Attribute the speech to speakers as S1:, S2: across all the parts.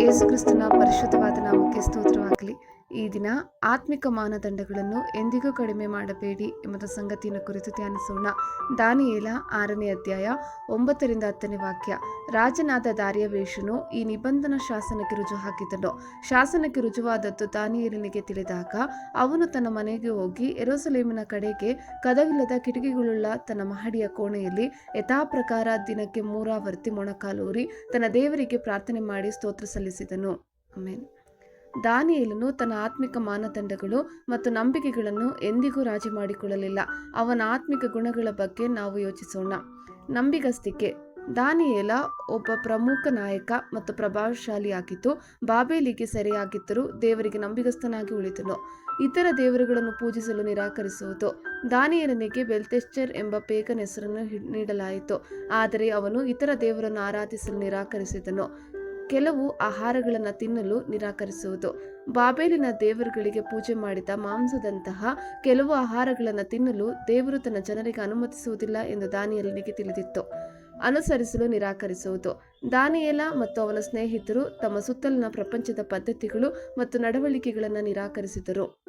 S1: ఏసుక్రీస్తున్న పరిశుద్ధవాత స్తోత్రం స్తోత్రవాకలి ಈ ದಿನ ಆತ್ಮಿಕ ಮಾನದಂಡಗಳನ್ನು ಎಂದಿಗೂ ಕಡಿಮೆ ಮಾಡಬೇಡಿ ಎಂಬ ಸಂಗತಿಯನ್ನು ಕುರಿತು ಧ್ಯಾನಿಸೋಣ. ದಾನಿಯೇಲ ಆರನೇ ಅಧ್ಯಾಯ ಒಂಬತ್ತರಿಂದ ಹತ್ತನೇ ವಾಕ್ಯ. ರಾಜನಾದ ದಾರ್ಯವೇಶನು ಈ ನಿಬಂಧನ ಶಾಸನಕ್ಕೆ ರುಜು ಹಾಕಿದನು. ಶಾಸನಕ್ಕೆ ರುಜುವಾದದ್ದು ದಾನಿಯೇಲನಿಗೆ ತಿಳಿದಾಗ ಅವನು ತನ್ನ ಮನೆಗೆ ಹೋಗಿ ಎರೋಸಲೇಮಿನ ಕಡೆಗೆ ಕದವಿಲ್ಲದ ಕಿಟಕಿಗಳುಳ್ಳ ತನ್ನ ಮಹಡಿಯ ಕೋಣೆಯಲ್ಲಿ ಯಥಾಪ್ರಕಾರ ದಿನಕ್ಕೆ ಮೂರಾವರ್ತಿ ಮೊಣಕಾಲೂರಿ ತನ್ನ ದೇವರಿಗೆ ಪ್ರಾರ್ಥನೆ ಮಾಡಿ ಸ್ತೋತ್ರ ಸಲ್ಲಿಸಿದನು. ಆಮೇನ್. ದಾನಿಯೇಲನು ತನ್ನ ಆತ್ಮಿಕ ಮಾನದಂಡಗಳು ಮತ್ತು ನಂಬಿಕೆಗಳನ್ನು ಎಂದಿಗೂ ರಾಜಿ ಮಾಡಿಕೊಳ್ಳಲಿಲ್ಲ. ಅವನ ಆತ್ಮಿಕ ಗುಣಗಳ ಬಗ್ಗೆ ನಾವು ಯೋಚಿಸೋಣ. ನಂಬಿಗಸ್ತಿಕೆ. ದಾನಿಯೇಲ ಒಬ್ಬ ಪ್ರಮುಖ ನಾಯಕ ಮತ್ತು ಪ್ರಭಾವಶಾಲಿಯಾಗಿದ್ದು, ಬಾಬೇಲಿಗೆ ಸೆರೆಯಾಗಿದ್ದರೂ ದೇವರಿಗೆ ನಂಬಿಗಸ್ತನಾಗಿ ಉಳಿದನು. ಇತರ ದೇವರುಗಳನ್ನು ಪೂಜಿಸಲು ನಿರಾಕರಿಸುವುದು. ದಾನಿಯೇಲನಿಗೆ ಬೆಲ್ತೆಶ್ಚರ್ ಎಂಬ ಪೇಗನ್ ಹೆಸರನ್ನು ನೀಡಲಾಯಿತು. ಆದರೆ ಅವನು ಇತರ ದೇವರನ್ನು ಆರಾಧಿಸಲು ನಿರಾಕರಿಸಿದನು. ಕೆಲವು ಆಹಾರಗಳನ್ನು ತಿನ್ನಲು ನಿರಾಕರಿಸುವುದು. ಬಾಬೇಲಿನ ದೇವರುಗಳಿಗೆ ಪೂಜೆ ಮಾಡಿದ ಮಾಂಸದಂತಹ ಕೆಲವು ಆಹಾರಗಳನ್ನು ತಿನ್ನಲು ದೇವರು ತನ್ನ ಜನರಿಗೆ ಅನುಮತಿಸುವುದಿಲ್ಲ ಎಂದು ದಾನಿಯಲ್ಲಿಗೆ ತಿಳಿದಿತ್ತು. ಅನುಸರಿಸಲು ನಿರಾಕರಿಸುವುದು. ದಾನಿಯೇಲ ಮತ್ತು ಅವನ ಸ್ನೇಹಿತರು ತಮ್ಮ ಸುತ್ತಲಿನ ಪ್ರಪಂಚದ ಪದ್ಧತಿಗಳು ಮತ್ತು ನಡವಳಿಕೆಗಳನ್ನು ನಿರಾಕರಿಸಿದರು.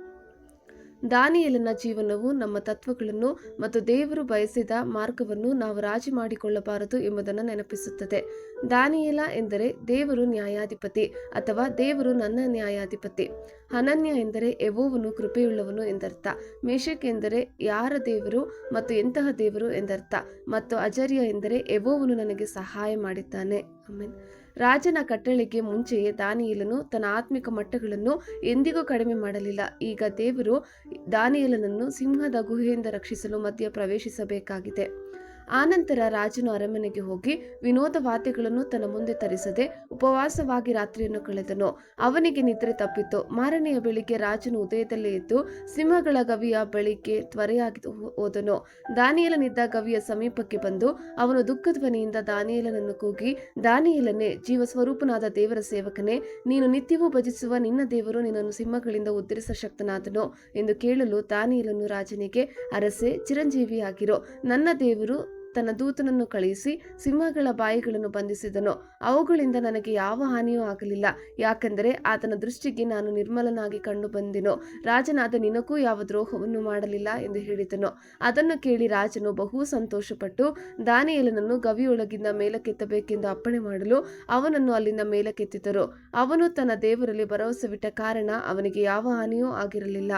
S1: ದಾನಿಯೇಲನ ಜೀವನವು ನಮ್ಮ ತತ್ವಗಳನ್ನು ಮತ್ತು ದೇವರು ಬಯಸಿದ ಮಾರ್ಗವನ್ನು ನಾವು ರಾಜಿ ಮಾಡಿಕೊಳ್ಳಬಾರದು ಎಂಬುದನ್ನು ನೆನಪಿಸುತ್ತದೆ. ದಾನಿಯಲ ಎಂದರೆ ದೇವರು ನ್ಯಾಯಾಧಿಪತಿ ಅಥವಾ ದೇವರು ನನ್ನ ನ್ಯಾಯಾಧಿಪತಿ. ಅನನ್ಯ ಎಂದರೆ ಎವೋವನು ಕೃಪೆಯುಳ್ಳವನು ಎಂದರ್ಥ. ಮೇಷಕ್ ಎಂದರೆ ಯಾರ ದೇವರು ಮತ್ತು ಎಂತಹ ದೇವರು ಎಂದರ್ಥ. ಮತ್ತು ಅಜರ್ಯ ಎಂದರೆ ಎವೋವನು ನನಗೆ ಸಹಾಯ ಮಾಡಿದ್ದಾನೆ. ಆಮೇನ್. ರಾಜನ ಕಟ್ಟಳೆಗೆ ಮುಂಚೆಯೇ ದಾನಿಯೇಲನು ತನ್ನ ಆತ್ಮಿಕ ಮಟ್ಟಗಳನ್ನು ಎಂದಿಗೂ ಕಡಿಮೆ ಮಾಡಲಿಲ್ಲ. ಈಗ ದೇವರು ದಾನಿಯೇಲನನ್ನು ಸಿಂಹದ ಗುಹೆಯಿಂದ ರಕ್ಷಿಸಲು ಮಧ್ಯ ಪ್ರವೇಶಿಸಬೇಕಾಗಿದೆ ಆನಂತರ ರಾಜನು ಅರಮನೆಗೆ ಹೋಗಿ ವಿನೋದ ವಾದ್ಯಗಳನ್ನು ತನ್ನ ಮುಂದೆ ತರಿಸದೆ ಉಪವಾಸವಾಗಿ ರಾತ್ರಿಯನ್ನು ಕಳೆದನು. ಅವನಿಗೆ ನಿದ್ರೆ ತಪ್ಪಿತು. ಮಾರನೆಯ ಬೆಳಿಗ್ಗೆ ರಾಜನು ಉದಯದಲ್ಲೇ ಎದ್ದು ಸಿಂಹಗಳ ಗವಿಯ ಬಳಿಕೆ ತ್ವರೆಯಾಗಿ ಹೋದನು. ದಾನಿಯಲನಿದ್ದ ಗವಿಯ ಸಮೀಪಕ್ಕೆ ಬಂದು ಅವನು ದುಃಖಧ್ವನಿಯಿಂದ ದಾನಿಯಲನನ್ನು ಕೂಗಿ, ದಾನಿಯಲನೇ ಜೀವ ಸ್ವರೂಪನಾದ ದೇವರ ಸೇವಕನೇ, ನೀನು ನಿತ್ಯವೂ ಭಜಿಸುವ ನಿನ್ನ ದೇವರು ನಿನ್ನನ್ನು ಸಿಂಹಗಳಿಂದ ಉದ್ಧರಿಸ ಶಕ್ತನಾದನು ಎಂದು ಕೇಳಲು ದಾನಿಯೇಲನು ರಾಜನಿಗೆ, ಅರಸೆ, ಚಿರಂಜೀವಿಯಾಗಿರೋ ನನ್ನ ದೇವರು ತನ್ನ ದೂತನನ್ನು ಕಳುಹಿಸಿ ಸಿಂಹಗಳ ಬಾಯಿಗಳನ್ನು ಬಂಧಿಸಿದನು. ಅವುಗಳಿಂದ ನನಗೆ ಯಾವ ಹಾನಿಯೂ ಆಗಲಿಲ್ಲ. ಯಾಕೆಂದರೆ ಆತನ ದೃಷ್ಟಿಗೆ ನಾನು ನಿರ್ಮಲನಾಗಿ ಕಂಡು ಬಂದೆನು. ರಾಜನಾದ ನಿನಗೂ ಯಾವ ದ್ರೋಹವನ್ನು ಮಾಡಲಿಲ್ಲ ಎಂದು ಹೇಳಿದನು. ಅದನ್ನು ಕೇಳಿ ರಾಜನು ಬಹು ಸಂತೋಷಪಟ್ಟು, ದಾನಿಯಲನನ್ನು ಗವಿಯೊಳಗಿಂದ ಮೇಲಕ್ಕೆತ್ತಬೇಕೆಂದು ಅಪ್ಪಣೆ ಮಾಡಲು ಅವನನ್ನು ಅಲ್ಲಿಂದ ಮೇಲಕ್ಕೆತ್ತಿದರು. ಅವನು ತನ್ನ ದೇವರಲ್ಲಿ ಭರವಸೆವಿಟ್ಟ ಕಾರಣ ಅವನಿಗೆ ಯಾವ ಹಾನಿಯೂ ಆಗಿರಲಿಲ್ಲ.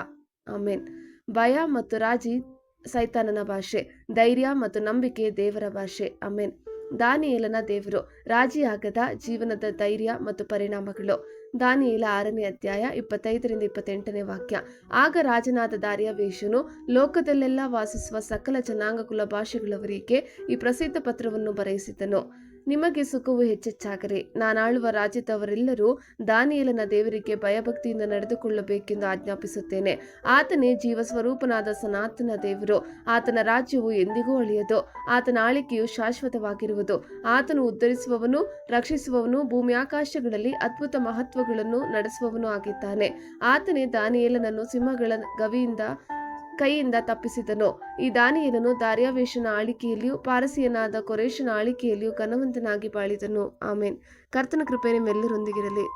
S1: ಆಮೇನ್. ಭಯ ಮತ್ತು ರಾಜಿ ಸೈತಾನನ ಭಾಷೆ. ಧೈರ್ಯ ಮತ್ತು ನಂಬಿಕೆ ದೇವರ ಭಾಷೆ. ಅಮೇನ್ ದಾನಿಯೇಲನ ದೇವರು. ರಾಜಿಯಾಗದ ಜೀವನದ ಧೈರ್ಯ ಮತ್ತು ಪರಿಣಾಮಗಳು. ದಾನಿಯೇಲ ಆರನೇ ಅಧ್ಯಾಯ ಇಪ್ಪತ್ತೈದರಿಂದ ಇಪ್ಪತ್ತೆಂಟನೇ ವಾಕ್ಯ. ಆಗ ರಾಜನಾದ ದಾರ್ಯವೇಶನು ಲೋಕದಲ್ಲೆಲ್ಲ ವಾಸಿಸುವ ಸಕಲ ಜನಾಂಗ ಕುಲ ಭಾಷೆಗಳವರಿಗೆ ಈ ಪ್ರಸಿದ್ಧ ಪತ್ರವನ್ನು ಬರೆಯಿಸಿದನು. ನಿಮಗೆ ಸುಖವು ಹೆಚ್ಚೆಚ್ಚಾಗರೆ. ನಾನಾಳುವ ರಾಜ್ಯದವರೆಲ್ಲರೂ ದಾನಿಯಲನ ದೇವರಿಗೆ ಭಯಭಕ್ತಿಯಿಂದ ನಡೆದುಕೊಳ್ಳಬೇಕೆಂದು ಆಜ್ಞಾಪಿಸುತ್ತೇನೆ. ಆತನೇ ಜೀವ ಸ್ವರೂಪನಾದ ಸನಾತನ ದೇವರು. ಆತನ ರಾಜ್ಯವು ಎಂದಿಗೂ ಅಳಿಯದು. ಆತನ ಆಳಿಕೆಯು ಶಾಶ್ವತವಾಗಿರುವುದು. ಆತನು ಉದ್ಧರಿಸುವವನು, ರಕ್ಷಿಸುವವನು, ಭೂಮಿ ಆಕಾಶಗಳಲ್ಲಿ ಅದ್ಭುತ ಮಹತ್ವಗಳನ್ನು ನಡೆಸುವವನು ಆಗಿದ್ದಾನೆ. ಆತನೇ ದಾನಿಯೇಲನನ್ನು ಸಿಂಹಗಳ ಗವಿಯಿಂದ ಕೈಯಿಂದ ತಪ್ಪಿಸಿದನು. ಈ ದಾನಿಯೇಲನು ದಾರ್ಯಾವೇಶನ ಆಳಿಕೆಯಲ್ಲಿಯೂ ಪಾರಸಿಯನಾದ ಕೊರೇಶನ ಆಳಿಕೆಯಲ್ಲಿಯೂ ಘನವಂತನಾಗಿ ಬಾಳಿದನು. ಆಮೇನ್. ಕರ್ತನ ಕೃಪೆ ನಿಮ್ಮೆಲ್ಲರೊಂದಿಗಿರಲಿ.